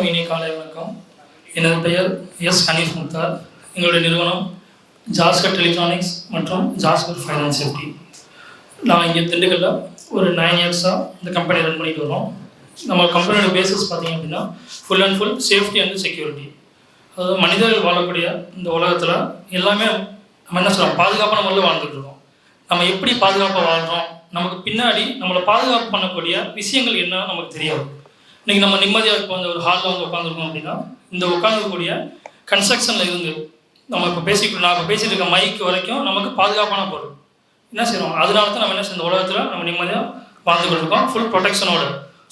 அனைவருக்கும் இனி காலை வணக்கம். எனது பெயர் எஸ் ஹனீஃப் முக்தார். எங்களுடைய நிறுவனம் ஜாஸ்கர் டெலிட்ரானிக்ஸ் மற்றும் ஜாஸ்கர் ஃபைனான்ஸ் சேஃப்டி நான் இங்கே திண்டுக்கல்ல ஒரு நைன் இயர்ஸாக இந்த கம்பெனி ரன் பண்ணிட்டு வரோம் நம்ம கம்பெனியோட பேசிஸ் பார்த்தீங்க அப்படின்னா full and full safety and security அதாவது மனிதர்கள் வாழக்கூடிய இந்த உலகத்தில் எல்லாமே நம்ம என்ன சொல்கிறோம் பாதுகாப்பான முறையில் வாழ்ந்துட்டு இருக்கோம். நம்ம எப்படி பாதுகாப்பாக வாழ்கிறோம் நமக்கு பின்னாடி நம்மளை பாதுகாப்பு பண்ணக்கூடிய விஷயங்கள் என்ன? நமக்கு தெரியாது. இன்னைக்கு நம்ம நிம்மதியாக இப்போ அந்த ஒரு ஹாலில் வந்து உட்காந்துருக்கோம் அப்படின்னா இந்த உட்காந்துருக்கக்கூடிய கன்ஸ்ட்ரக்ஷனில் இருந்து நம்ம இப்போ பேசிக்கிட்டு நான் இப்போ பேசிட்டு இருக்க மைக் வரைக்கும் நமக்கு பாதுகாப்பான பொருள். என்ன செய்யறோம்? அதனால தான் நம்ம என்ன செய்யணும் உலகத்தில் நம்ம நிம்மதியாக வாழ்ந்துக்கிட்டு இருக்கோம் ஃபுல் ப்ரொடெக்ஷனோட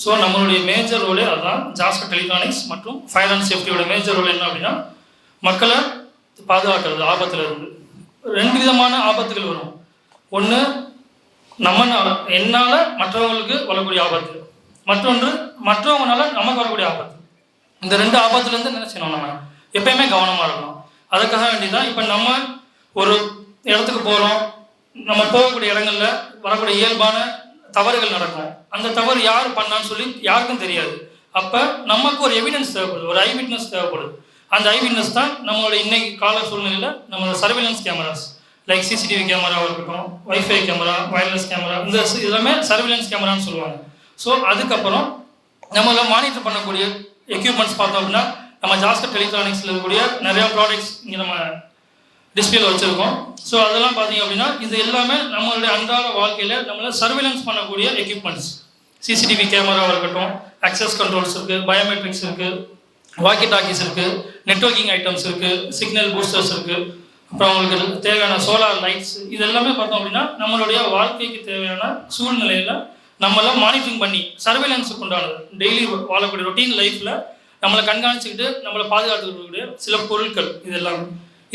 ஸோ நம்மளுடைய மேஜர் ரோலே அதுதான் ஜாஸ்கர் டெலிகானிக்ஸ் மற்றும் ஃபயர் அண்ட் சேஃப்டியோட மேஜர் ரோல் என்ன அப்படின்னா மக்களை பாதுகாக்கிறது ஆபத்தில் இருந்து. ரெண்டு விதமான ஆபத்துகள் வரும். ஒன்று நம்ம என்னால் மற்றவங்களுக்கு வரக்கூடிய ஆபத்து. மற்றொன்று மற்றவங்கனால நமக்கு வரக்கூடிய ஆபத்து. இந்த ரெண்டு ஆபத்துலேருந்து என்ன செய்யணும் நம்ம? எப்பயுமே கவனமாக இருக்கணும். அதுக்காக வேண்டிதான் இப்போ நம்ம ஒரு இடத்துக்கு போகிறோம் நம்ம போகக்கூடிய இடங்கள்ல வரக்கூடிய இயல்பான தவறுகள் நடக்கும். அந்த தவறு யார் பண்ணான்னு சொல்லி யாருக்கும் தெரியாது. அப்போ நமக்கு ஒரு எவிடன்ஸ் தேவைப்படுது. ஒரு ஐ விட்னஸ் தேவைப்படுது. அந்த ஐ விட்னஸ் தான் நம்மளோட இன்னைக்கு கால சூழ்நிலையில் நம்மளோட சர்வேலன்ஸ் கேமராஸ் லைக் சிசிடிவி கேமராவாக இருக்கட்டும் வைஃபை கேமரா வயர்லெஸ் கேமரா இந்த இதெல்லாமே எல்லாமே சர்வேலன்ஸ் கேமரான்னு சொல்லுவாங்க. ஸோ அதுக்கப்புறம் நம்மள மானிட்டர் பண்ணக்கூடிய எக்யூப்மெண்ட்ஸ் பார்த்தோம் அப்படின்னா நம்ம ஜாஸ்கர் டெலிகானிக்ஸில் இருக்கக்கூடிய நிறையா ப்ராடக்ட்ஸ் இங்கே நம்ம டிஸ்பிளேல வச்சுருக்கோம். ஸோ அதெல்லாம் பார்த்தீங்க அப்படின்னா இது எல்லாமே நம்மளுடைய அன்றாட வாழ்க்கையில் நம்மளை சர்வேலன்ஸ் பண்ணக்கூடிய எக்யூப்மெண்ட்ஸ் சிசிடிவி கேமராவாக இருக்கட்டும் அக்சஸ் கண்ட்ரோல்ஸ் இருக்குது பயோமெட்ரிக்ஸ் இருக்குது வாக்கி டாக்கிஸ் இருக்குது நெட்வொர்க்கிங் ஐட்டம்ஸ் இருக்குது சிக்னல் பூஸ்டர்ஸ் இருக்குது அப்புறம் அவங்களுக்கு தேவையான சோலார் லைட்ஸ் இது எல்லாமே பார்த்தோம் அப்படின்னா நம்மளுடைய வாழ்க்கைக்கு தேவையான சூழ்நிலையில் நம்மளாம் மானிட்டரிங் பண்ணி சர்வேலன்ஸுக்கு உண்டானது டெய்லி வாழக்கூடிய ரொட்டீன் லைஃப்பில் நம்மளை கண்காணிச்சுக்கிட்டு நம்மளை பாதுகாத்துக்கூடிய சில பொருட்கள் இதெல்லாம்.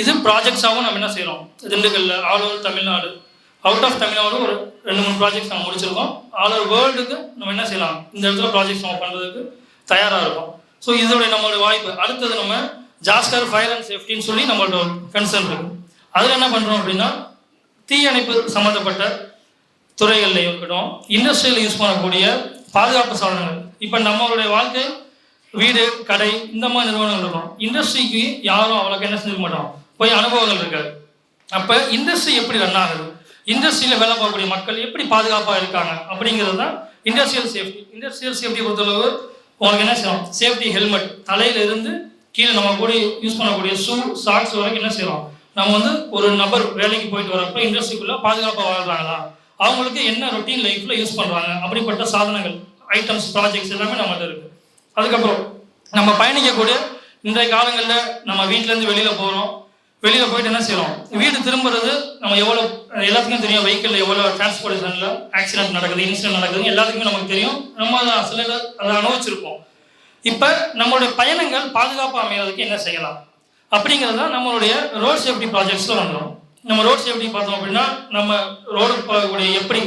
இது ப்ராஜெக்ட்ஸாகவும் நம்ம என்ன செய்கிறோம் திண்டுக்கல்ல all over Tamil Nadu out of Tamil Nadu ஒரு ரெண்டு மூணு ப்ராஜெக்ட்ஸ் நம்ம முடிச்சிருக்கோம். ஆல் ஓவர் வேர்ல்டுக்கு நம்ம என்ன செய்யலாம்? இந்த இடத்துல ப்ராஜெக்ட்ஸ் நம்ம பண்ணுறதுக்கு தயாராக இருக்கும். ஸோ இதோடைய நம்மளோட வாய்ப்பு. அடுத்தது நம்ம ஜாஸ்கர் ஃபயர் அண்ட் சேஃப்டின்னு சொல்லி நம்மளோட கன்சர்ன் இருக்கு. அதில் என்ன பண்ணுறோம் அப்படின்னா தீயணைப்பு சம்மந்தப்பட்ட துறைகளில் இருக்கட்டும் இண்டஸ்ட்ரியில் யூஸ் பண்ணக்கூடிய பாதுகாப்பு சாதனங்கள். இப்போ நம்மளுடைய வாழ்க்கை வீடு கடை இந்த மாதிரி நிறுவனங்கள் இருக்கும் இண்டஸ்ட்ரிக்கு யாரும் அவ்வளோக்கு என்ன செஞ்சுக்க மாட்டோம். போய் அனுபவங்கள் இருக்காது அப்போ இண்டஸ்ட்ரி எப்படி ரன் ஆகுது? இண்டஸ்ட்ரியில் வேலை பார்க்கக்கூடிய மக்கள் எப்படி பாதுகாப்பாக இருக்காங்க? அப்படிங்கிறது தான் இண்டஸ்ட்ரியல் சேஃப்டி இண்டஸ்ட்ரியல் சேஃப்டி பொறுத்தளவு உங்களுக்கு என்ன செய்யணும்? சேஃப்டி ஹெல்மெட் தலையில இருந்து கீழே நம்ம கூட யூஸ் பண்ணக்கூடிய ஷூ சாக்ஸ் வரைக்கும் என்ன செய்யறோம் நம்ம வந்து ஒரு நபர் வேலைக்கு போயிட்டு வரப்ப இண்டஸ்ட்ரிக்குள்ள பாதுகாப்பாக வாழ்றாங்களா? அவங்களுக்கு என்ன ரொட்டீன் லைஃப்பில் யூஸ் பண்ணுறாங்க அப்படிப்பட்ட சாதனங்கள் ஐட்டம்ஸ் ப்ராஜெக்ட்ஸ் எல்லாமே நம்மகிட்ட இருக்குது அதுக்கப்புறம் நம்ம பயணிக்கக்கூடிய இன்றைய காலங்களில் நம்ம வீட்டிலேருந்து வெளியில் போகிறோம் வெளியில் போயிட்டு என்ன செய்கிறோம் வீடு திரும்புறது நம்ம எவ்வளோ எல்லாத்துக்கும் தெரியும். வெஹிக்கிளில் எவ்வளோ டிரான்ஸ்போர்ட்டேஷனில் ஆக்சிடென்ட் நடக்குது இன்சிடென்ட் நடக்குது எல்லாத்துக்குமே நமக்கு தெரியும். நம்ம அதை சில அதை அனுபவிச்சிருப்போம். இப்போ நம்மளுடைய பயணங்கள் பாதுகாப்பாக அமைகிறதுக்கு என்ன செய்யலாம்? அப்படிங்கிறது தான் நம்மளுடைய ரோட் சேஃப்டி ப்ராஜெக்ட்ஸில் வந்துடும் நம்ம ரோட் சேஃப்டி பார்த்தோம் அப்படின்னா நம்ம ரோடு போகக்கூடிய எப்படி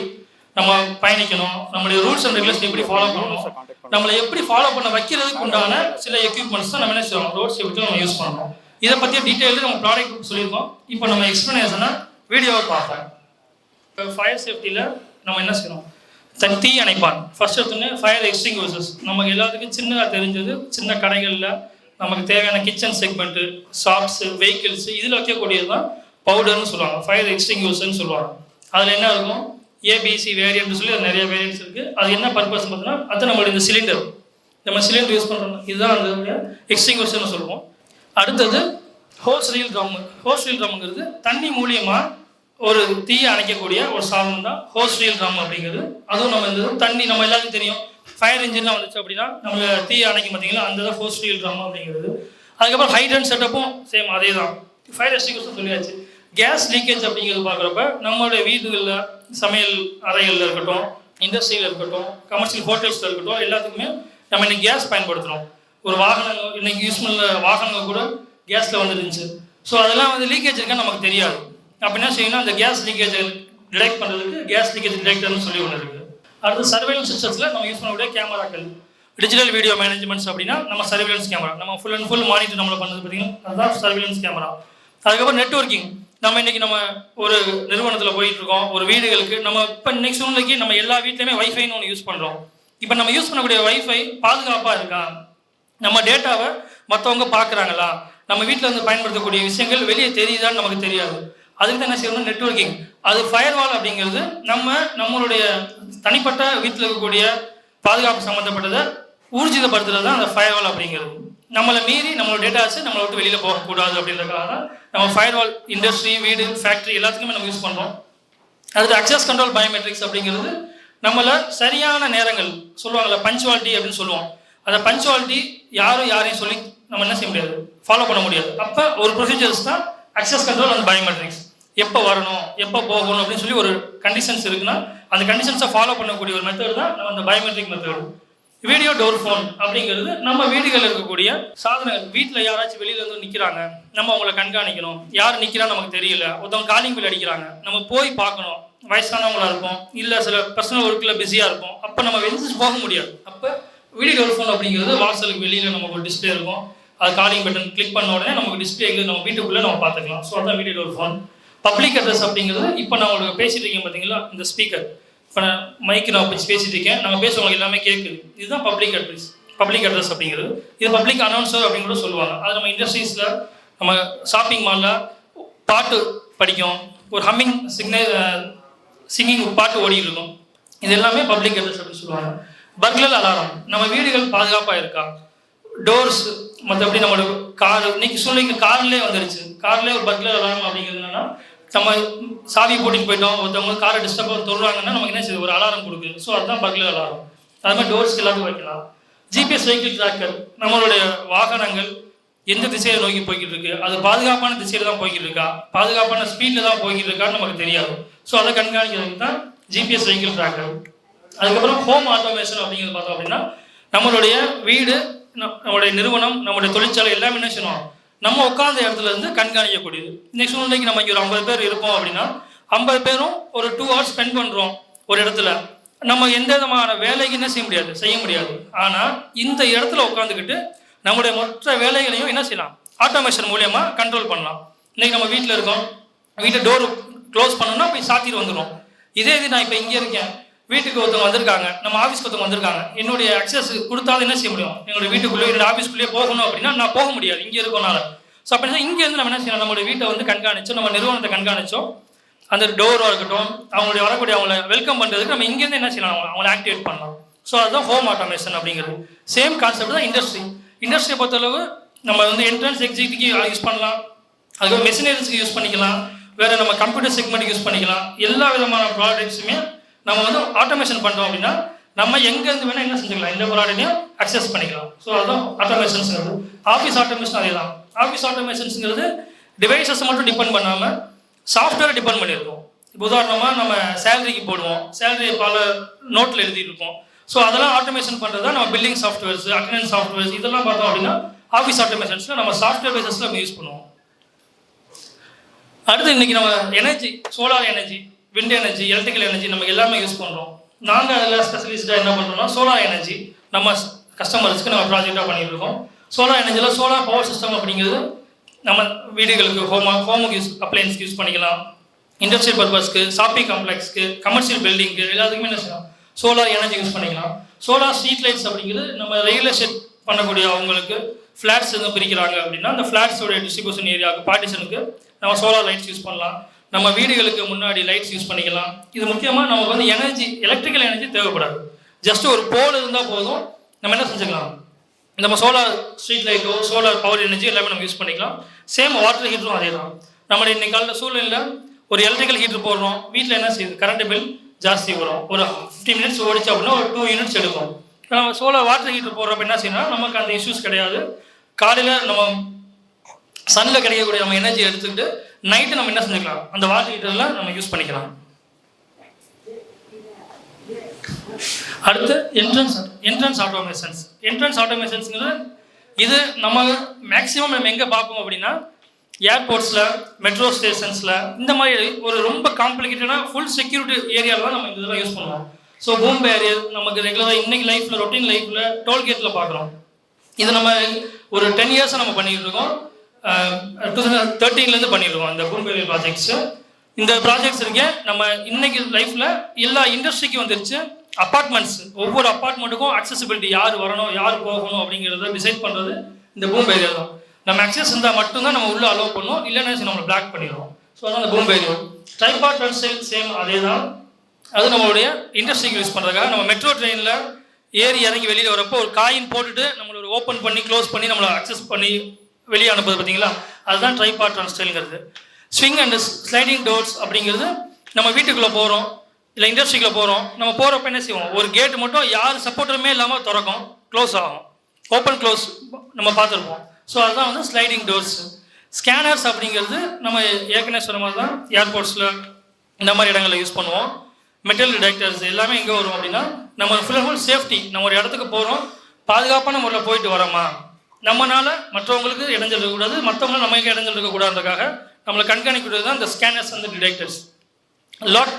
நம்ம பயணிக்கணும் நம்மளுடைய ரூல்ஸ் அண்ட் ரெகுலேஷன் எப்படி ஃபாலோ பண்ணணும் நம்மளை எப்படி ஃபாலோ பண்ண வைக்கிறதுக்கு உண்டான சில எக்யூப்மெண்ட்ஸ் தான் நம்ம என்ன செய்வோம் ரோட் சேஃப்டி நம்ம யூஸ் பண்ணுறோம் இதை பற்றிய டீட்டெயில் நம்ம ப்ராடக்ட் சொல்லியிருக்கோம். இப்போ நம்ம எக்ஸ்பிளனேஷனை வீடியோவை பார்ப்போம். இப்போ ஃபயர் சேஃப்டியில் நம்ம என்ன செய்யணும் தன் தீ அணைப்பான். ஃபர்ஸ்ட் எடுத்தோடனே ஃபயர் எக்ஸ்டிங்யூசர்ஸ் நமக்கு எல்லாத்துக்கும் சின்னதாக தெரிஞ்சது சின்ன கடைகளில் நமக்கு தேவையான கிச்சன் செக்மெண்ட்டு ஷாப்ஸு வெஹிக்கிள்ஸு இதில் வைக்கக்கூடியது தான் பவுடர்னு சொல்லுவாங்க ஃபயர் எக்ஸ்டிங்யூசர்னு சொல்லுவாங்க. அதில் என்ன இருக்கும்? ஏபிசி வேரியன்ட் சொல்லி அது நிறைய வேரியன்ட்ஸ் இருக்குது அது என்ன பர்பஸ் பார்த்தீங்கன்னா அது நம்மளுடைய இந்த சிலிண்டர் நம்ம சிலிண்டர் யூஸ் பண்ணுறோம் இதுதான் அந்த எக்ஸ்டிங்யூஷர்னு சொல்லுவோம். அடுத்தது hose reel drum hose reel ட்ரம்ங்கிறது தண்ணி மூலியமாக ஒரு தீயை அணைக்கக்கூடிய ஒரு சாதனம் தான் ஹோஸ் ரீல் ட்ரம் அப்படிங்கிறது. அதுவும் நம்ம இந்த தண்ணி நம்ம எல்லாத்துக்கும் தெரியும். ஃபயர் இன்ஜின்லாம் வந்துச்சு அப்படின்னா நம்ம தீயை அணைக்க பார்த்தீங்களா அந்த தான் ஹோஸ் ரீல் ட்ரம் அப்படிங்கிறது. அதுக்கப்புறம் ஹைட்ரன் செட்டப்பும் சேம் அதே தான் ஃபயர் எக்ஸ்டிங்யூஷன் சொல்லியாச்சு. கேஸ் லீக்கேஜ் அப்படிங்கிறது பார்க்குறப்ப நம்மளுடைய வீடுகளில் சமையல் அறைகளில் இருக்கட்டும் இண்டஸ்ட்ரியில் இருக்கட்டும் கமர்ஷியல் ஹோட்டல்ஸில் இருக்கட்டும் எல்லாத்துக்குமே நம்ம இன்னைக்கு கேஸ் பயன்படுத்துகிறோம் ஒரு வாகனங்கள் இன்னைக்கு யூஸ் பண்ண வாகனங்கள் கூட கேஸில் வந்துருந்துச்சு. ஸோ அதெல்லாம் வந்து லீக்கேஜ் இருக்கான்னு நமக்கு தெரியாது. அப்போ என்ன செய்யணும் அந்த கேஸ் லீக்கேஜ் டிடெக்ட் பண்ணுறதுக்கு கேஸ் லீக்கேஜ் டிடெக்டர்னு சொல்லி ஒன்று இருக்குது. அடுத்து சர்வேலன்ஸ் சிஸ்டத்தில் நம்ம யூஸ் பண்ணக்கூடிய கேமராக்கள் டிஜிட்டல் வீடியோ மேனேஜ்மெண்ட்ஸ் அப்படின்னா நம்ம சர்வேலன்ஸ் கேமரா நம்ம ஃபுல் அண்ட் ஃபுல் மானிட்டர் நம்மளை பண்ணுறது பார்த்தீங்கன்னா அதுதான் சர்வேலன்ஸ் கேமரா அதுக்கப்புறம் நெட்ஒர்க்கிங் நம்ம இன்னைக்கு நம்ம ஒரு நிறுவனத்தில் போயிட்டு இருக்கோம் ஒரு வீடுகளுக்கு நம்ம இப்போ இன்னைக்கு சூழ்நிலைக்கு நம்ம எல்லா வீட்லையுமே வைஃபைன்னு ஒன்று யூஸ் பண்ணுறோம் இப்போ நம்ம யூஸ் பண்ணக்கூடிய வைஃபை பாதுகாப்பாக இருக்கா? நம்ம டேட்டாவை மற்றவங்க பார்க்குறாங்களா நம்ம வீட்டில் வந்து பயன்படுத்தக்கூடிய விஷயங்கள் வெளியே தெரியுதான்னு நமக்கு தெரியாது. அதுக்கு தான் என்ன செய்யணும் நெட்வொர்க்கிங் அது ஃபயர்வால் அப்படிங்கிறது நம்ம நம்மளுடைய தனிப்பட்ட வீட்டில் இருக்கக்கூடிய பாதுகாப்பு சம்மந்தப்பட்டதை ஊர்ஜிதப்படுத்துறது தான் அந்த ஃபயர்வால் அப்படிங்கிறது. நம்மளை மீறி நம்மளோட டேட்டாஸ் நம்மளை விட்டு வெளியில் போகக்கூடாது அப்படின்றதுக்காக தான் நம்ம ஃபயர்வால் இண்டஸ்ட்ரி வீடு ஃபேக்ட்ரி எல்லாத்துக்குமே நம்ம யூஸ் பண்ணுறோம் அது அக்சஸ் கண்ட்ரோல் பயோமெட்ரிக்ஸ் அப்படிங்கிறது நம்மளை சரியான நேரங்கள் சொல்லுவாங்கல்ல பஞ்சுவாலிட்டி அப்படின்னு சொல்லுவோம். அந்த பஞ்சுவாலிட்டி யாரும் யாரையும் சொல்லி நம்ம என்ன செய்ய முடியாது? ஃபாலோ பண்ண முடியாது. அப்போ ஒரு ப்ரொசீஜர்ஸ் தான் அக்சஸ் கண்ட்ரோல் அந்த பயோமெட்ரிக்ஸ் எப்போ வரணும் எப்போ போகணும் அப்படின்னு சொல்லி ஒரு கண்டிஷன்ஸ் இருக்குன்னா அந்த கண்டிஷன்ஸை ஃபாலோ பண்ணக்கூடிய ஒரு மெத்தட் தான் நம்ம அந்த biometric method video door phone அப்படிங்கிறது நம்ம வீடுகளில் இருக்கக்கூடிய சாதனங்கள். வீட்டில் யாராச்சும் வெளியில இருந்து நிற்கிறாங்க நம்ம அவங்கள கண்காணிக்கணும். யார் நிற்கிறா நமக்கு தெரியல. ஒருத்தவங்க காலிங் பில் அடிக்கிறாங்க. நம்ம போய் பார்க்கணும். வயசானவங்களா இருப்போம். இல்லை சில பர்சனல் ஒர்க்கில் பிஸியாக இருப்போம். அப்போ நம்ம வெளிச்சு போக முடியாது. அப்போ வீடியோ டோர் ஃபோன் அப்படிங்கிறது வாசலுக்கு வெளியில் நமக்கு ஒரு டிஸ்பிளே இருக்கும். அது காலிங் பட்டன் கிளிக் பண்ண உடனே நமக்கு டிஸ்பிளே எங்கே நம்ம வீட்டுக்குள்ளே நம்ம பார்த்துக்கலாம். ஸோ அதான் video door phone. Public address அப்படிங்கிறது இப்போ நான் உங்களுக்கு பேசிட்டு இருக்கேன் பார்த்தீங்களா இந்த ஸ்பீக்கர் இப்போ நான் மைக்கு நான் வச்சு பேசிட்டு இருக்கேன் நாங்கள் பேசுறவங்க எல்லாமே கேட்குது இதுதான் பப்ளிக் அட்ரஸ் பப்ளிக் அட்ரஸ் அப்படிங்கிறது. இது பப்ளிக் அனௌன்சர் அப்படின்னு கூட சொல்லுவாங்க. அது நம்ம இண்டஸ்ட்ரீஸில் நம்ம ஷாப்பிங் மாலில் பாட்டு படிக்கும். ஒரு ஹம்மிங் சிக்னே சிங்கிங் பாட்டு ஓடிட்டு இருக்கும் இது எல்லாமே பப்ளிக் அட்ரஸ் அப்படின்னு சொல்லுவாங்க. பர்க்லர் அலாரம் நம்ம வீடுகள் பாதுகாப்பாக இருக்கா? டோர்ஸ் மற்றபடி நம்மளோட கார் இன்னைக்கு சூழ்நிலைக்கு கார்லேயே வந்துருச்சு. கார்லேயே ஒரு பர்க்லர் அலாரம் அப்படிங்கிறது என்னன்னா நம்ம சாவி போட்டுட்டு போயிட்டோம் ஒருத்தவங்க காரை டிஸ்டர்ப் தொடுறாங்கன்னா நமக்கு என்ன செய்யுது? ஒரு அலாரம் கொடுக்குது. ஸோ அதுதான் பர்க்லர் அலாரம் அது மாதிரி டோர்ஸ்க்கு எல்லாத்துக்கும் வைக்கலாம். ஜிபிஎஸ் வெஹிக்கிள் ட்ராக்கர் நம்மளுடைய வாகனங்கள் எந்த திசையை நோக்கி போய்கிட்டு இருக்கு அது பாதுகாப்பான திசையில தான் போய்கிட்டு இருக்கா பாதுகாப்பான ஸ்பீடில் தான் போய்கிட்டு இருக்கான்னு நமக்கு தெரியாது. ஸோ அதை கண்காணிக்கிறதுக்கு தான் ஜிபிஎஸ் வெஹிக்கிள் ட்ராக்கர் அதுக்கப்புறம் ஹோம் ஆட்டோமேஷன் அப்படிங்கிறது பார்த்தோம் அப்படின்னா நம்மளுடைய வீடு நம்மளுடைய நிறுவனம் நம்மளுடைய தொழிற்சாலை எல்லாமே என்ன செய்யணும்? நம்ம உட்காந்த இடத்துல இருந்து கண்காணிக்கக்கூடியது இன்னைக்கு சூழ்நிலைக்கு நம்ம இங்கே ஒரு ஐம்பது பேர் இருப்போம் அப்படின்னா ஐம்பது பேரும் ஒரு டூ ஹவர்ஸ் ஸ்பெண்ட் பண்ணுறோம் ஒரு இடத்துல. நம்ம எந்த விதமான வேலைக்கு என்ன செய்ய முடியாது செய்ய முடியாது. ஆனால் இந்த இடத்துல உட்காந்துக்கிட்டு நம்முடைய மற்ற வேலைகளையும் என்ன செய்யலாம்? ஆட்டோமேஷன் மூலயமா கண்ட்ரோல் பண்ணலாம். இன்னைக்கு நம்ம வீட்டில் இருக்கோம். வீட்டை டோர் க்ளோஸ் பண்ணோம்னா போய் சாத்திட்டு வந்துடும் இதே இது நான் இப்போ இங்கே இருக்கேன். வீட்டுக்கு ஒருத்தவங்க வந்திருக்காங்க நம்ம ஆஃபீஸ்க்கு ஒருத்தவங்க வந்திருக்காங்க. என்னுடைய அக்சஸ் கொடுத்தாலும் என்ன செய்ய முடியும்? என்னோட வீட்டுக்குள்ளே என்னோட ஆஃபீஸ்க்குள்ளேயே போகணும் அப்படின்னா நான் போக முடியாது. இங்கே இருக்கனால ஸோ அப்படின்னா இங்கேருந்து நம்ம என்ன செய்யணும்? நம்மளுடைய வீட்டை வந்து கண்காணிச்சோம் நம்ம நிறுவனத்தை கண்காணிச்சோம். அந்த டோராக இருக்கட்டும் அவங்களுடைய வரக்கூடிய அவங்கள வெல்கம் பண்ணுறதுக்கு நம்ம இங்கேருந்து என்ன செய்யலாம்? அவங்க- அவங்கள ஆக்டிவேட் பண்ணலாம். ஸோ அதுதான் ஹோம் ஆட்டோமேஷன் அப்படிங்கிறது. சேம் கான்செப்ட் தான் இண்டஸ்ட்ரி இண்டஸ்ட்ரியை பொறுத்தளவு நம்ம வந்து என்ட்ரன்ஸ் எக்ஸிட்டுக்கு யூஸ் பண்ணலாம். அதுக்கு மெஷினரிஸ்க்கு யூஸ் பண்ணிக்கலாம். வேறு நம்ம கம்ப்யூட்டர் செக்மெண்ட்டுக்கு யூஸ் பண்ணிக்கலாம். எல்லா விதமான ப்ராடக்ட்ஸுமே நம்ம வந்து ஆட்டோமேஷன் பண்ணுறோம் அப்படின்னா நம்ம எங்கேருந்து வேணால் என்ன செஞ்சுக்கலாம். எந்த ப்ராடக்ட்டையும் அக்சஸ் பண்ணிக்கலாம். ஸோ அதுதான் ஆட்டோமேஷன்ஸ்ங்கிறது ஆஃபீஸ் ஆட்டோமேஷன் அதே தான் ஆஃபீஸ் ஆட்டோமேஷன்ஸுங்கிறது டிவைசஸ் மட்டும் டிபெண்ட் பண்ணாமல் சாஃப்ட்வேரை டிபெண்ட் பண்ணியிருக்கோம். இப்போ உதாரணமாக நம்ம சேலரிக்கு போடுவோம். சேலரி பல நோட்டில் எழுதியிருப்போம். ஸோ அதெல்லாம் ஆட்டோமேஷன் பண்ணுறது தான் நம்ம பில்லிங் சாஃப்ட்வேர்ஸ் அட்டண்டன்ஸ் சாஃப்ட்வேர்ஸ் இதெல்லாம் பார்த்தோம் அப்படின்னா ஆஃபீஸ் ஆட்டோமேஷன்ஸில் நம்ம சாஃப்ட்வேர் பேசஸில் நம்ம யூஸ் பண்ணுவோம். அடுத்து இன்னைக்கு நம்ம energy solar energy wind energy electrical energy நம்ம எல்லாமே யூஸ் பண்ணுறோம் நாங்கள் அதில் ஸ்பெஷலிஸ்டாக என்ன பண்ணுறோம்னா சோலார் எனர்ஜி நம்ம கஸ்டமர்ஸ்க்கு நம்ம ப்ராஜெக்டாக பண்ணிட்டு சோலார் எனர்ஜியில் சோலார் பவர் சிஸ்டம் அப்படிங்கிறது நம்ம வீடுகளுக்கு ஹோம் ஹோமுக்கு யூஸ் அப்ளையன்ஸ்க்கு யூஸ் பண்ணிக்கலாம். இண்டஸ்ட்ரியல் பர்பஸ்க்கு ஷாப்பிங் காம்ப்ளெக்ஸ்க்கு கமர்ஷியல் பில்டிங்க்கு எல்லாத்துக்குமே என்ன செய்யலாம்? சோலார் எனர்ஜி யூஸ் பண்ணிக்கலாம். சோலார் ஸ்ட்ரீட் லைட்ஸ் அப்படிங்கிறது நம்ம ரெகுலர் எஸ்டேட் பண்ணக்கூடிய அவங்களுக்கு ஃப்ளாட்ஸ் எதுவும் பிரிக்கிறாங்க அப்படின்னா அந்த ஃப்ளாட்ஸோட டிஸ்ட்ரிபியூஷன் ஏரியாவுக்கு பார்ட்டிஷனுக்கு நம்ம சோலார் லைட்ஸ் யூஸ் பண்ணலாம். நம்ம வீடுகளுக்கு முன்னாடி லைட்ஸ் யூஸ் பண்ணிக்கலாம். இது முக்கியமாக நமக்கு வந்து எனர்ஜி எலக்ட்ரிக்கல் எனர்ஜி தேவைப்படாது. ஜஸ்ட் ஒரு போல் இருந்தால் போதும். நம்ம என்ன செஞ்சுக்கலாம்? நம்ம சோலார் ஸ்ட்ரீட் லைட்டோ சோலார் பவர் எனர்ஜி எல்லாமே நம்ம யூஸ் பண்ணிக்கலாம். சேம் வாட்டர் ஹீட்டரும் அதே தான். நம்ம இன்னைக்கு காலையில் சூழ்நிலையில் ஒரு எலக்ட்ரிக்கல் ஹீட்டர் போடுறோம். வீட்டில் என்ன செய்யுது? கரண்ட் பில் ஜாஸ்தி வரும். ஒரு ஃபிஃப்டி மினிட்ஸ் ஓடிச்சு அப்படின்னா ஒரு டூ யூனிட்ஸ் எடுக்கும். நம்ம சோலார் வாட்டர் ஹீட்டர் போடுறப்ப என்ன செய்யணும்னா நமக்கு அந்த இஷ்யூஸ் கிடையாது. காலையில் நம்ம சன்னில் கிடைக்கக்கூடிய நம்ம எனர்ஜி எடுத்துக்கிட்டு நைட்டு நம்ம என்ன செஞ்சுக்கலாம்? அந்த வாட்டர் ஹீட்டர்லாம் நம்ம யூஸ் பண்ணிக்கலாம். அடுத்து என்ட்ரன்ஸ் என்ட்ரன்ஸ் ஆட்டோமேஷன்ஸ் என்ட்ரன்ஸ் ஆட்டோமேஷன்ஸுங்கிறது இது நம்ம மேக்ஸிமம் நம்ம எங்கே பார்ப்போம் அப்படின்னா ஏர்போர்ட்ஸில் மெட்ரோ ஸ்டேஷன்ஸில் இந்த மாதிரி ஒரு ரொம்ப காம்ப்ளிகேட்டடாக ஃபுல் செக்யூரிட்டி ஏரியாவில் தான் நம்ம இதெல்லாம் யூஸ் பண்ணுவோம் ஸோ பூம் பேரியர் நமக்கு ரெகுலராக இன்னைக்கு லைஃப்பில் ரொட்டீன் லைஃப்பில் டோல்கேட்டில் பார்க்குறோம். இது நம்ம ஒரு டென் இயர்ஸாக நம்ம பண்ணிக்கிட்டு இருக்கோம். டூ தௌசண்ட் தேர்ட்டீன்லேருந்து பண்ணியிருக்கோம் அந்த பூம்பேரி ப்ராஜெக்ட்ஸு இந்த ப்ராஜெக்ட்ஸ் இருக்கே. நம்ம இன்னைக்கு லைஃப்பில் எல்லா இண்டஸ்ட்ரிக்கும் வந்துருச்சு. அப்பார்ட்மெண்ட்ஸ் ஒவ்வொரு அப்பார்ட்மெண்ட்டுக்கும் அக்சசிபிலிட்டி யார் வரணும் யார் போகணும் அப்படிங்கிறத டிசைட் பண்ணுறது இந்த பூம்பேரியா தான். நம்ம அக்சஸ் இருந்தால் மட்டும்தான் நம்ம உள்ளே அலோவ் பண்ணுவோம். இல்லைன்னா நம்மளை பிளாக் பண்ணிடுவோம். ஸோ அதான் அந்த பூம் பேரியர் ட்ரைபாட் சேம் அதே தான் அது நம்மளுடைய இண்டஸ்ட்ரிக்கு யூஸ் பண்ணுறதுக்காக நம்ம மெட்ரோ ட்ரெயினில் ஏறி இறங்கி வெளியில் வரப்போ ஒரு காயின் போட்டுட்டு நம்மளை ஒரு ஓப்பன் பண்ணி க்ளோஸ் பண்ணி நம்மளை அக்சஸ் பண்ணி வெளியே அனுப்புது பார்த்தீங்களா? அதுதான் ட்ரைபாட் ட்ரான்ஸ்டைலுங்கிறது ஸ்விங் அண்ட் ஸ்லைடிங் டோர்ஸ் அப்படிங்கிறது நம்ம வீட்டுக்குள்ளே போகிறோம் இல்லை இண்டஸ்ட்ரிக்குள்ளே போகிறோம் நம்ம போகிறப்ப என்ன செய்வோம்? ஒரு கேட்டு மட்டும் யார் சப்போர்ட்டருமே இல்லாமல் திறக்கும் க்ளோஸ் ஆகும். ஓப்பன் க்ளோஸ் நம்ம பார்த்துருப்போம். ஸோ அதுதான் வந்து ஸ்லைடிங் டோர்ஸ் ஸ்கேனர்ஸ் அப்படிங்கிறது நம்ம ஏற்கனவே சொன்ன மாதிரி தான் ஏர்போர்ட்ஸில் இந்த மாதிரி இடங்களில் யூஸ் பண்ணுவோம். மெட்டல் டிடெக்டர்ஸ் எல்லாமே எங்கே வரும் அப்படின்னா நம்ம ஃபுல் அண்ட் ஃபுல் சேஃப்டி நம்ம ஒரு இடத்துக்கு போகிறோம் பாதுகாப்பான முறையில் போயிட்டு வரோமா? நம்மளால் மற்றவங்களுக்கு இடைஞ்சல் இருக்கக்கூடாது மற்றவங்களும் நமக்கு இடைஞ்சல் இருக்கக்கூடாதுக்காக நம்மளை கண்காணிக்கிறது தான் இந்த ஸ்கேனர்ஸ் அந்த டிடெக்டர்ஸ் லாட்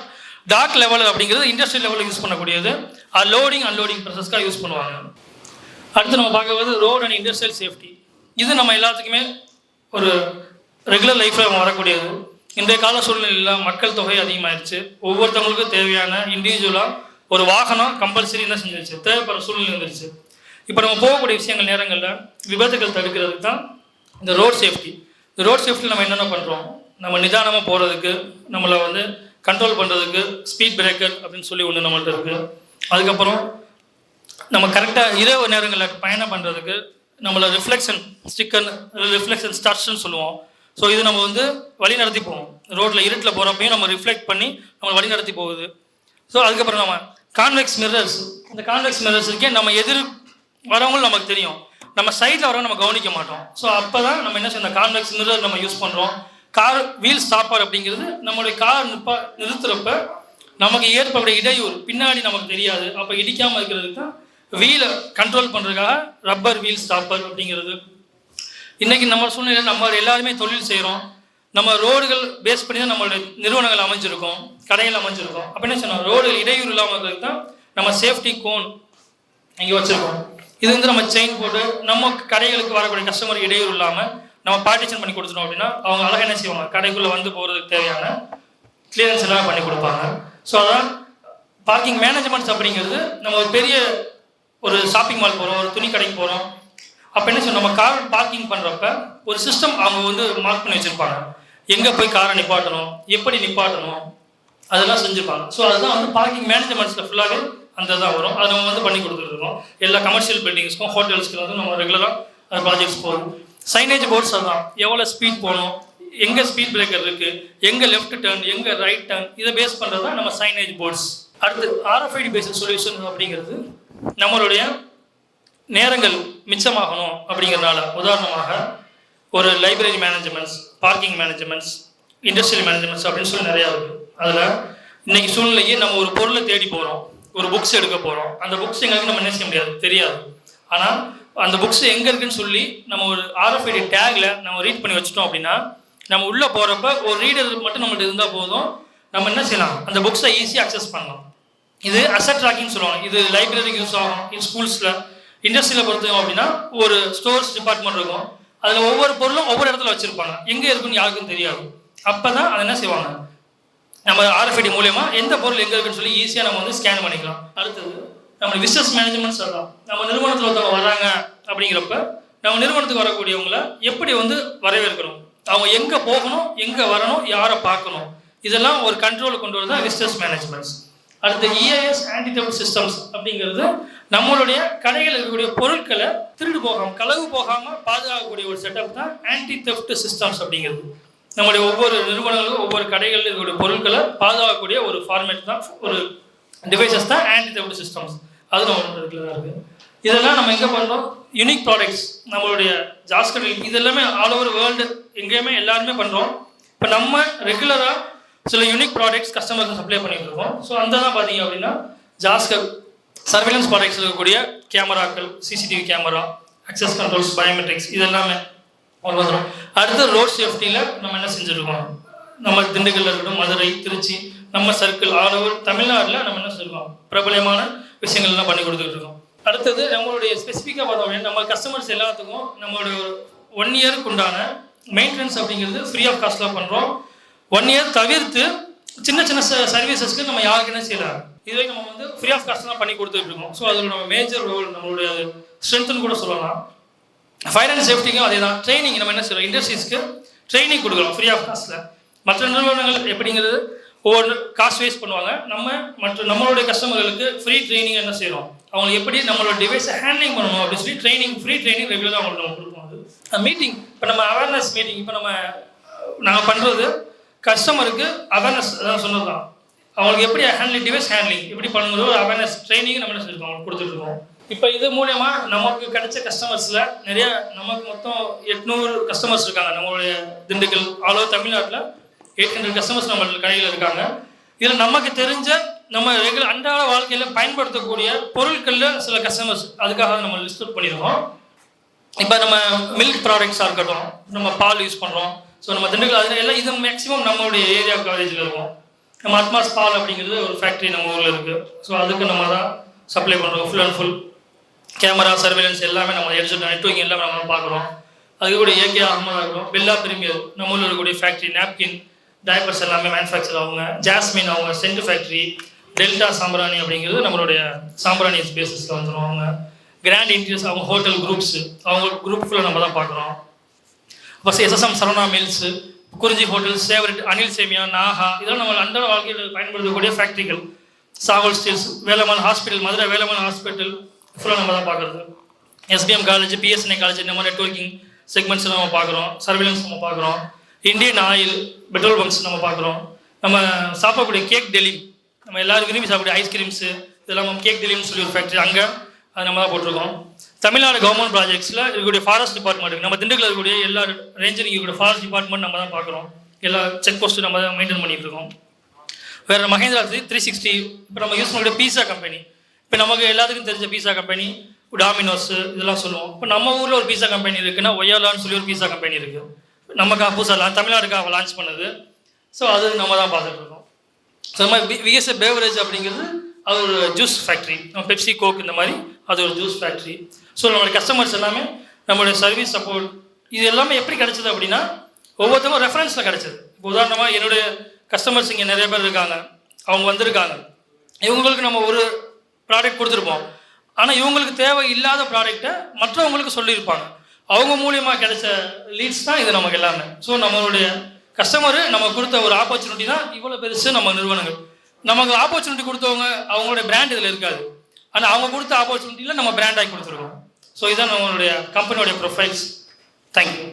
டார்க் லெவல் அப்படிங்கிறது இண்டஸ்ட்ரியல் லெவலில் யூஸ் பண்ணக்கூடியது. அது லோடிங் அன்லோடிங் ப்ராசஸ்க்காக யூஸ் பண்ணுவாங்க. அடுத்து நம்ம பார்க்கறது ரோட் அண்ட் இண்டஸ்ட்ரியல் சேஃப்டி இது நம்ம எல்லாத்துக்குமே ஒரு ரெகுலர் லைஃப்பில் வரக்கூடியது. இன்றைய கால சூழ்நிலையில் மக்கள் தொகை அதிகமாயிருச்சு. ஒவ்வொருத்தவங்களுக்கும் தேவையான இண்டிவிஜுவலாக ஒரு வாகனம் கம்பல்சரி என்ன செஞ்சிருச்சு. தேவைப்படுற சூழ்நிலை வந்துருச்சு. இப்போ நம்ம போகக்கூடிய விஷயங்கள் நேரங்களில் விபத்துகள் தடுக்கிறதுக்கு தான் இந்த ரோட் சேஃப்டி இந்த ரோட் சேஃப்டியில் நம்ம என்னென்ன பண்ணுறோம் நம்ம நிதானமாக போகிறதுக்கு நம்மளை வந்து கண்ட்ரோல் பண்ணுறதுக்கு ஸ்பீட் பிரேக்கர் அப்படின்னு சொல்லி ஒன்று நம்மள்ட்ட இருக்குது அதுக்கப்புறம் நம்ம கரெக்டாக இரவு நேரங்களில் பயணம் பண்ணுறதுக்கு நம்மளை ரிஃப்ளெக்ஷன் ஸ்டிக்கர் ரிஃப்ளெக்ஷன் ஸ்டார்ட்ஸ்னு சொல்லுவோம். ஸோ இது நம்ம வந்து வழி நடத்தி போவோம். ரோட்டில் இருட்டில் போகிறப்பையும் நம்ம ரிஃப்ளெக்ட் பண்ணி நம்ம வழி நடத்தி போகுது. ஸோ அதுக்கப்புறம் நம்ம கான்வெக்ஸ் மிரர்ஸ் இந்த கான்வெக்ஸ் மிரர்ஸ் இருக்கே நம்ம எதிர் வரவங்களும் நமக்கு தெரியும். நம்ம சைடில் வரவங்க நம்ம கவனிக்க மாட்டோம். ஸோ அப்போ தான் நம்ம என்ன செய்யணும்? கான்வெக்ஸ் மிரர் நம்ம யூஸ் பண்ணுறோம் கார் வீல் ஸ்டாப்பர் அப்படிங்கிறது நம்மளுடைய கார் நிற்பா நிறுத்துறப்ப நமக்கு ஏற்படக்கூடிய இடையூறு. பின்னாடி நமக்கு தெரியாது. அப்போ இடிக்காமல் இருக்கிறதுக்கு தான் வீலை கண்ட்ரோல் பண்ணுறதுக்காக ரப்பர் வீல் ஸ்டாப்பர் அப்படிங்கிறது. இன்றைக்கி நம்ம சூழ்நிலையில் நம்ம எல்லாருமே தொழில் செய்கிறோம் நம்ம ரோடுகள் பேஸ் பண்ணி தான் நம்மளுடைய நிறுவனங்கள் அமைஞ்சிருக்கோம். கடைகள் அமைஞ்சிருக்கும். அப்போ என்ன சொன்னோம் ரோடுகள் இடையூறு இல்லாமல் இருக்கிறதுக்கு தான் நம்ம சேஃப்டி கோன் இங்கே வச்சுருக்கோம். இது வந்து நம்ம செயின் போட்டு நம்ம கடைகளுக்கு வரக்கூடிய கஸ்டமர் இடையூறு இல்லாமல் நம்ம பார்ட்டிஷன் பண்ணி கொடுத்துட்டோம் அப்படின்னா அவங்க அழகாக என்ன செய்வாங்க? கடைக்குள்ளே வந்து போகிறதுக்கு தேவையான கிளியரன்ஸ் எல்லாம் பண்ணி கொடுப்பாங்க. ஸோ அதான் பார்க்கிங் மேனேஜ்மெண்ட்ஸ் அப்படிங்கிறது நம்ம ஒரு பெரிய ஒரு ஷாப்பிங் மால் போகிறோம் ஒரு துணி கடைக்கு போகிறோம் அப்போ என்ன செய்யணும்? நம்ம கார் பார்க்கிங் பண்ணுறப்ப ஒரு சிஸ்டம் அவங்க வந்து மார்க் பண்ணி வச்சுருப்பாங்க. எங்கே போய் காரை நிப்பாட்டணும்? எப்படி நிப்பாட்டணும்? அதெல்லாம் செஞ்சுருப்பாங்க. ஸோ அதுதான் வந்து பார்க்கிங் மேனேஜ்மெண்ட்ஸில் ஃபுல்லாகவே அந்த தான் வரும். அது நம்ம வந்து பண்ணி கொடுத்துருக்கோம் எல்லா கமர்ஷியல் பில்டிங்ஸ்க்கும் ஹோட்டல்ஸ்க்கு வந்து நம்ம ரெகுலராக அந்த ப்ராஜெக்ட்ஸ் போகிறோம் சைனேஜ் போர்ட்ஸ் அதான். எவ்வளோ ஸ்பீட் போகணும்? எங்கே ஸ்பீட் பிரேக்கர் இருக்குது எங்கே லெஃப்ட் டர்ன் எங்கே ரைட் டர்ன் இதை பேஸ் பண்ணுறது தான் நம்ம சைனேஜ் போர்ட்ஸ் அடுத்து ஆர்எஃப்ஐடி பேஸ்ட் சொல்யூஷன் அப்படிங்கிறது நம்மளுடைய நேரங்கள் மிச்சமாகணும் அப்படிங்கிறனால. உதாரணமாக ஒரு library managements parking managements industrial managements அப்படின்னு சொல்லி நிறையா இருக்குது அதில் இன்னைக்கு சூழ்நிலையே நம்ம ஒரு பொருளை தேடி போகிறோம் ஒரு புக்ஸ் எடுக்க போகிறோம் அந்த புக்ஸ் எங்களுக்கு நம்ம என்ன செய்ய முடியாது? தெரியாது. ஆனால் அந்த புக்ஸ் எங்கே இருக்குன்னு சொல்லி நம்ம ஒரு ஆர்எஃப்ஐடி டேக்ல நம்ம ரீட் பண்ணி வச்சிட்டோம் அப்படின்னா நம்ம உள்ளே போகிறப்ப ஒரு ரீடர் மட்டும் நம்மள்ட்ட இருந்தால் போதும். நம்ம என்ன செய்யலாம்? அந்த புக்ஸை ஈஸியாக அக்சஸ் பண்ணலாம். இது அசட் ட்ராக்கிங் சொல்லுவாங்க. இது லைப்ரரிக்கு யூஸ் ஆகும். இது ஸ்கூல்ஸில் இண்டஸ்ட்ரியில் பொறுத்தோம் அப்படின்னா ஒரு ஸ்டோர்ஸ் டிபார்ட்மெண்ட் இருக்கும். அதில் ஒவ்வொரு பொருளும் ஒவ்வொரு இடத்துல வச்சுருப்பாங்க. எங்கே இருக்குன்னு யாருக்கும் தெரியாது. அப்போ தான் அதை என்ன செய்வாங்க? நம்ம ஆர்எஃப்ஐடி மூலயமா எந்த பொருள் எங்கே இருக்குன்னு சொல்லி ஈஸியாக நம்ம வந்து ஸ்கேன் பண்ணிக்கலாம். அடுத்தது நம்ம பிஸ்னஸ் மேனேஜ்மெண்ட் சொல்லலாம். நம்ம நிறுவனத்தில் ஒருத்தவங்க வராங்க அப்படிங்கிறப்ப நம்ம நிறுவனத்துக்கு வரக்கூடியவங்களை எப்படி வந்து வரவேற்கணும்? அவங்க எங்கே போகணும் எங்கே வரணும் யாரை பார்க்கணும்? இதெல்லாம் ஒரு கண்ட்ரோல் கொண்டு வரதான் பிஸ்னஸ் மேனேஜ்மெண்ட்ஸ் அடுத்து E இஐஎஸ் சிஸ்டம்ஸ் அப்படிங்கிறது நம்மளுடைய கடையில் இருக்கக்கூடிய பொருட்களை திருடு போகாமல் களவு போகாமல் பாதுகாக்கக்கூடிய ஒரு செட்டப் தான் ஆன்டி தெஃப்ட் சிஸ்டம்ஸ் அப்படிங்கிறது. நம்முடைய ஒவ்வொரு நிறுவனங்களும் ஒவ்வொரு கடைகளில் இருக்கக்கூடிய பொருட்களை பாதுகாக்கக்கூடிய ஒரு ஃபார்மேட் தான் ஒரு டிவைசஸ் தான் ஆன்டி தெஃப்ட் சிஸ்டம்ஸ் அது நம்ம ரெகுலராக இருக்குது இதெல்லாம் நம்ம எங்கே பண்ணுறோம் யூனிக் ப்ராடக்ட்ஸ் நம்மளுடைய ஜாஸ்கர் இதெல்லாமே ஆல் ஓவர் வேர்ல்டு எங்கேயுமே எல்லாருமே பண்ணுறோம் இப்போ நம்ம ரெகுலராக சில யூனிக் ப்ராடக்ட்ஸ் கஸ்டமருக்கு சப்ளை பண்ணிட்டு இருக்கோம். ஸோ அந்த தான் பார்த்தீங்க அப்படின்னா ஜாஸ்கர் சர்வேலன்ஸ் ப்ராடக்ட்ஸ் இருக்கக்கூடிய கேமராக்கள் CCTV camera access controls biometrics இதெல்லாமே எல்லாமே வந்துடும் அடுத்து ரோட் சேஃப்டியில் நம்ம என்ன செஞ்சுருக்கோம்? நம்ம திண்டுக்கல்ல இருக்கட்டும் மதுரை திருச்சி நம்ம சர்க்கிள் ஆல் ஓவர் தமிழ்நாட்டில் நம்ம என்ன செஞ்சுருக்கோம்? பிரபலமான விஷயங்கள் எல்லாம் பண்ணி கொடுத்துட்டு இருக்கோம். அடுத்தது நம்மளுடைய ஸ்பெசிஃபிக்காக பார்த்தோம் அப்படின்னா நம்ம கஸ்டமர்ஸ் எல்லாத்துக்கும் நம்மளுடைய ஒரு ஒன் இயருக்கு உண்டான மெயின்டெனன்ஸ் அப்படிங்கிறது ஃப்ரீ ஆஃப் காஸ்ட்டில் பண்ணுறோம் ஒன் இயர் தவிர்த்து சின்ன சின்ன சர்வீசஸ்க்கு நம்ம யாருக்கு என்ன செய்யலாம் இதுவே நம்ம வந்து ஃப்ரீ ஆஃப் காஸ்ட் தான் பண்ணி கொடுத்துட்டு இருக்கோம். ஸோ அதில் நம்ம மேஜர் ரோல் நம்மளுடைய ஸ்ட்ரென்த்னு கூட சொல்லலாம். ஃபயர் அண்ட் சேஃப்டிக்கும் அதே தான் ட்ரைனிங் நம்ம என்ன செய்யறோம்? இண்டஸ்ட்ரீஸ்க்கு ட்ரைனிங் கொடுக்குறோம். ஃப்ரீ ஆஃப் காஸ்ட்டில் மற்ற நிறுவனங்கள் எப்படிங்கிறது ஒவ்வொரு காஸ்ட் வேஸ்ட் பண்ணுவாங்க. நம்ம மற்ற நம்மளுடைய கஸ்டமர்களுக்கு ஃப்ரீ ட்ரைனிங் என்ன செய்கிறோம் அவங்க எப்படி நம்மளோட டிவைஸை ஹேண்ட்லிங் பண்ணணும் அப்படின்னு சொல்லி ட்ரைனிங் ஃப்ரீ ட்ரைனிங் ரெகுலராக அவங்களுக்கு நம்ம கொடுப்போம். அது மீட்டிங் இப்போ நம்ம அவேர்னஸ் மீட்டிங் இப்போ நம்ம நாங்கள் பண்ணுறது கஸ்டமருக்கு அவேர்னஸ் அதான் சொன்னது தான் அவங்களுக்கு எப்படி ஹேண்ட்லிங் டிவைஸ் ஹேண்ட்லிங் எப்படி பண்ணுங்கிறது ஒரு அவேர்னஸ் ட்ரைனிங் நம்ம என்ன செஞ்சுருக்கோம் அவங்களுக்கு கொடுத்துட்ருக்கோம் இப்போ இது மூலயமா நமக்கு கிடைச்ச கஸ்டமர்ஸில் நிறைய நமக்கு மொத்தம் எட்நூறு கஸ்டமர்ஸ் இருக்காங்க. நம்மளுடைய திண்டுக்கல் ஆல் ஓவர் தமிழ்நாட்டில் எயிட் ஹண்ட்ரட் கஸ்டமர்ஸ் நம்ம கடையில் இருக்காங்க. இதில் நமக்கு தெரிஞ்ச நம்ம ரெகுலர் அன்றாட வாழ்க்கையில் பயன்படுத்தக்கூடிய பொருட்களில் சில கஸ்டமர்ஸ் அதுக்காக நம்ம லிஸ்ட் அவுட் பண்ணியிருக்கோம் இப்போ நம்ம மில்க் ப்ராடக்ட்ஸாக இருக்கட்டும் நம்ம பால் யூஸ் பண்ணுறோம் ஸோ நம்ம திண்டுக்கல் அதில் எல்லாம் இது மேக்ஸிமம் நம்மளுடைய ஏரியா காலேஜில் இருக்கும். நம்ம அட்மாஸ் பால் அப்படிங்கிறது ஒரு ஃபேக்ட்ரி நம்ம ஊரில் இருக்குது ஸோ அதுக்கு நம்ம தான் சப்ளை பண்ணுறோம் full and full camera surveillance எல்லாமே நம்ம எடுத்து நெட்ஒர்க்கிங் எல்லாமே நம்ம பார்க்குறோம். அதுக்கு கூட ஏகே அகமதாக இருக்கட்டும் பெல்லா பிரிமியர் நம்ம ஊரில் இருக்கக்கூடிய ஃபேக்ட்ரி நாப்கின் டைப்பர்ஸ் எல்லாமே மேனுஃபேக்சர் அவங்க ஜாஸ்மின் அவங்க சென்ட் ஃபேக்ட்ரி டெல்டா சாம்பிராணி அப்படிங்கிறது நம்மளுடைய சாம்பிராணி பேசிஸில் வந்துடும் அவங்க கிராண்ட் இன்டீரியர்ஸ் அவங்க ஹோட்டல் குரூப்ஸ் அவங்க குரூப் ஃபுல்லாக நம்ம தான் பார்க்குறோம். First SSM Saravana mills Kurinji hotel சேவரட் Anil சேமியா நாகா இதெல்லாம் நம்ம அன்றாட வாழ்க்கையில் பயன்படுத்தக்கூடிய ஃபேக்ட்ரிகள் சாவல் steels Velammal hospital Madurai Velammal hospital ஃபுல்லாக நம்ம தான் பார்க்குறது எஸ்பிஎம் காலேஜ் பிஎஸ்என்ஐ காலேஜ் இந்த மாதிரி நெட்ஒர்க்கிங் செக்மெண்ட்ஸ் நம்ம பார்க்குறோம். சர்வேலன்ஸ் நம்ம பார்க்குறோம். இந்தியன் ஆயில் பெட்ரோல் பம்ப்ஸ் நம்ம பார்க்குறோம். நம்ம சாப்பிடக்கூடிய கேக் டெலி நம்ம எல்லாரும் விரும்பி சாப்பிடக்கூடிய ஐஸ்கிரீம்ஸு இதெல்லாம் நம்ம கேக் டெலின்னு சொல்லி ஒரு ஃபேக்ட்ரி அங்கே அது நம்ம தான் போட்டிருக்கோம். தமிழ்நாடு கவர்மெண்ட் ப்ராஜெக்ட்ஸில் இருக்கக்கூடிய ஃபாரஸ்ட் டிபார்ட்மெண்ட் நம்ம திண்டுக்கல் இருக்கக்கூடிய எல்லா ரேஞ்சரிங் இருக்கக்கூடிய ஃபாரஸ்ட் டிபார்ட்மெண்ட் நம்ம தான் பார்க்குறோம். எல்லா செக் போஸ்ட்டும் நம்ம தான் மெயின்டைன் பண்ணிட்டு இருக்கோம். வேறு மகேந்திரா த்ரீ சிக்ஸ்டி இப்போ நம்ம யூஸ் பண்ணக்கூடிய பீஸா கம்பெனி இப்போ நமக்கு எல்லாத்துக்கும் தெரிஞ்ச பீஸா கம்பெனி டாமினோஸ் இதெல்லாம் சொல்லுவோம். இப்போ நம்ம ஊரில் ஒரு பீஸா கம்பெனி இருக்குன்னா ஒய்யாலான்னு சொல்லி ஒரு பீஸா கம்பெனி இருக்குது நமக்காக புதுசாக தமிழ்நாடுக்காக லான்ச் பண்ணது. ஸோ அது நம்ம தான் பார்த்துட்டு இருக்கோம். ஸோ அது மாதிரி விஎஸ்ஏ பேவரேஜ் அப்படிங்கிறது அது ஒரு ஜூஸ் ஃபேக்ட்ரி நம்ம பெப்சி கோக் இந்த மாதிரி அது ஒரு ஜூஸ் ஃபேக்ட்ரி ஸோ நம்மளுடைய கஸ்டமர்ஸ் எல்லாமே நம்மளுடைய சர்வீஸ் சப்போர்ட் இது எல்லாமே எப்படி கிடச்சிது அப்படின்னா ஒவ்வொருத்தவங்க ரெஃபரன்ஸில் கிடச்சிது. இப்போ உதாரணமாக என்னுடைய கஸ்டமர்ஸ் இங்கே நிறைய பேர் இருக்காங்க. அவங்க வந்திருக்காங்க. இவங்களுக்கு நம்ம ஒரு ப்ராடக்ட் கொடுத்துருப்போம். ஆனால் இவங்களுக்கு தேவை இல்லாத ப்ராடக்டை மற்றவங்களுக்கு சொல்லியிருப்பாங்க. அவங்க மூலியமாக கிடைச்ச லீட்ஸ் தான் இது நமக்கு எல்லாமே. ஸோ நம்மளுடைய கஸ்டமரு நம்ம கொடுத்த ஒரு ஆப்பர்ச்சுனிட்டி தான் இவ்வளோ பெருசு நம்ம நிறுவனங்கள். நமக்கு ஆப்பர்ச்சுனிட்டி கொடுத்தவங்க அவங்களுடைய பிராண்ட் இதில் இருக்காது. ஆனால் அவங்க கொடுத்த ஆப்பர்ச்சுனிட்டியில் நம்ம பிராண்டாகி கொடுத்துருக்கோம். ஸோ இதுதான் நம்மளுடைய கம்பெனியோடைய ப்ரொஃபைல்ஸ் தேங்க்யூ